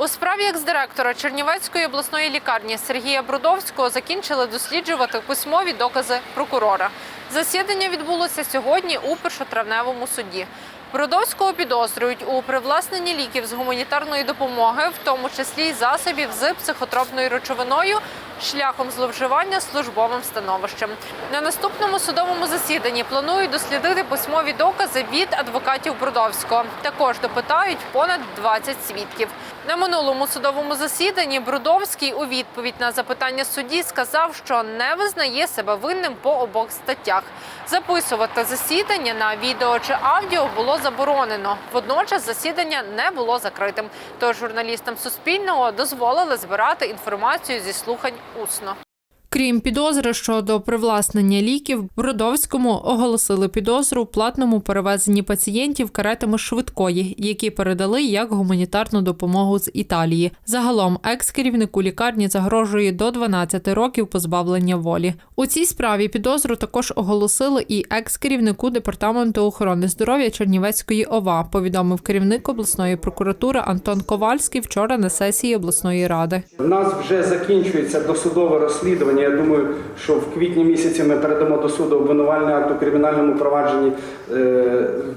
У справі екс-директора Чернівецької обласної лікарні Сергія Брудовського закінчили досліджувати письмові докази прокурора. Засідання відбулося сьогодні у першотравневому суді. Брудовського підозрюють у привласненні ліків з гуманітарної допомоги, в тому числі й засобів з психотропною речовиною, шляхом зловживання службовим становищем. На наступному судовому засіданні планують дослідити письмові докази від адвокатів Брудовського. Також допитають понад 20 свідків. На минулому судовому засіданні Брудовський у відповідь на запитання судді сказав, що не визнає себе винним по обох статтях. Записувати засідання на відео чи аудіо було заборонено. Водночас засідання не було закритим. Тож журналістам Суспільного дозволили збирати інформацію зі слухань усно. Крім підозри щодо привласнення ліків, Бродовському оголосили підозру в платному перевезенні пацієнтів каретами швидкої, які передали як гуманітарну допомогу з Італії. Загалом екс-керівнику лікарні загрожує до 12 років позбавлення волі. У цій справі підозру також оголосили і екс-керівнику департаменту охорони здоров'я Чернівецької ОВА. Повідомив керівник обласної прокуратури Антон Ковальський вчора на сесії обласної ради. У нас вже закінчується досудове розслідування. Я думаю, що в квітні місяці ми передамо до суду обвинувальний акт у кримінальному провадженні е,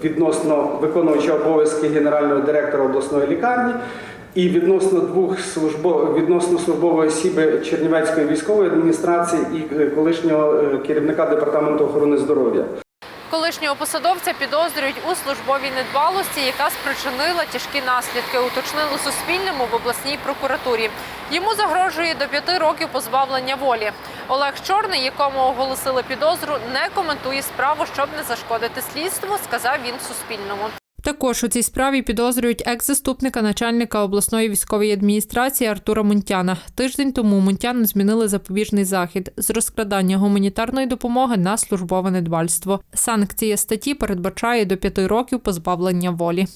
відносно виконуючого обов'язки генерального директора обласної лікарні. І відносно двох службов відносно службової осіби Чернівецької військової адміністрації і е, колишнього е, керівника департаменту охорони здоров'я. Колишнього посадовця підозрюють у службовій недбалості, яка спричинила тяжкі наслідки. Уточнили Суспільному в обласній прокуратурі. Йому загрожує до п'яти років позбавлення волі. Олег Чорний, якому оголосили підозру, не коментує справу, щоб не зашкодити слідству, сказав він Суспільному. Також у цій справі підозрюють екс-заступника начальника обласної військової адміністрації Артура Мунтяна. Тиждень тому Мунтяну змінили запобіжний захід з розкрадання гуманітарної допомоги на службове недбальство. Санкція статті передбачає до п'яти років позбавлення волі.